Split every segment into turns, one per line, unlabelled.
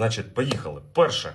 Значить, поїхали. Перше.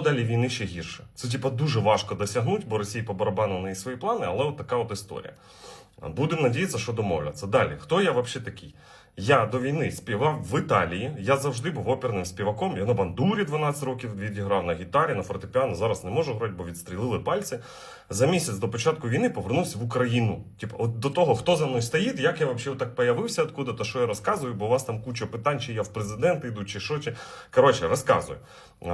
далі війни ще гірше. Це типа дуже важко досягнути, бо Росії по барабану неї свої плани, але от така от історія. Будемо надіятися, що домовляться. Далі, хто я взагалі такий? Я до війни співав в Італії. Я завжди був оперним співаком. Я на бандурі 12 років відіграв на гітарі, на фортепіано. Зараз не можу грати, бо відстрілили пальці. За місяць до початку війни повернувся в Україну. Типу, от до того, хто за мною стоїть, як я взагалі так появився, откуда то що я розказую, бо у вас там куча питань, чи я в президенти йду, чи що. Чи... Коротше, розказую.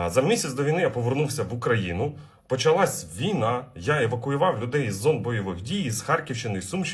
За місяць до війни я повернувся в Україну. Почалась війна. Я евакуював людей з зон бойових дій з Харківщини, з Сумщини,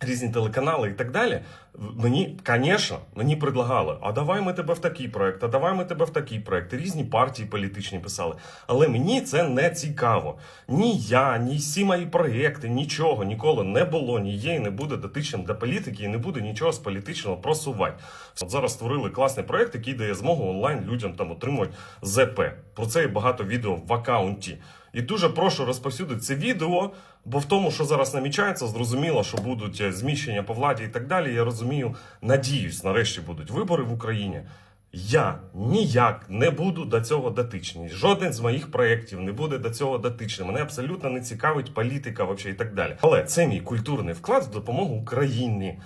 різні телеканали і так далі. Мені, звісно, мені предлагали, а давай ми тебе в такий проект, а давай ми тебе в такий проект. Різні партії політичні писали. Але мені це не цікаво. Ні я, ні всі мої проекти, нічого ніколи не було, ні є і не буде дотичним до політики, і не буде нічого з політичного просувати. От зараз створили класний проект, який дає змогу онлайн людям там отримувати ЗП. Про це є багато відео в аккаунті. І дуже прошу розповсюдити це відео, бо в тому, що зараз намічається, зрозуміло, що будуть е, зміщення по владі і так далі. Я розумію, надіюсь, нарешті будуть вибори в Україні. Я ніяк не буду до цього дотичний. Жоден з моїх проєктів не буде до цього дотичним. Мене абсолютно не цікавить політика вообще і так далі. Але це мій культурний вклад в допомогу Україні.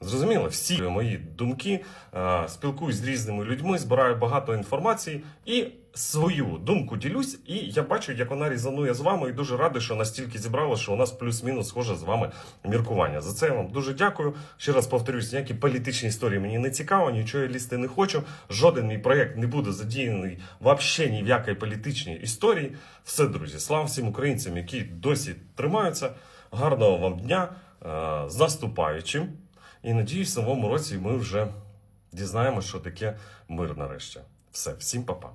Зрозуміло, всі мої думки е, спілкуюсь з різними людьми, збираю багато інформації і свою думку ділюсь. І я бачу, як вона різанує з вами, і дуже радий, що настільки зібрало, що у нас плюс-мінус схоже з вами міркування. За це я вам дуже дякую. Ще раз повторюсь, ніякі політичні історії мені не цікаво, нічого я лізти не хочу. Жоден мій проєкт не буде задіяний взагалі ні в якій політичній історії. Все, друзі, слава всім українцям, які досі тримаються. Гарного вам дня е, з наступаючим. І надіюсь, в новому році ми вже дізнаємося, що таке мир нарешті. Все, всім па-па.